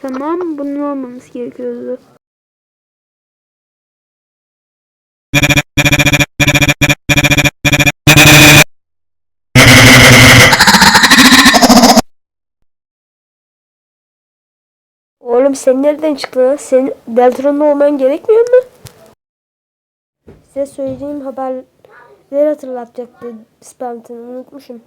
Tamam bunu almamız gerekiyordu. Oğlum sen nereden çıktın? lan? Sen Deltron'da olman gerekmiyor mu? Size söylediğim haberleri hatırlatacaktı Spamton unutmuşum.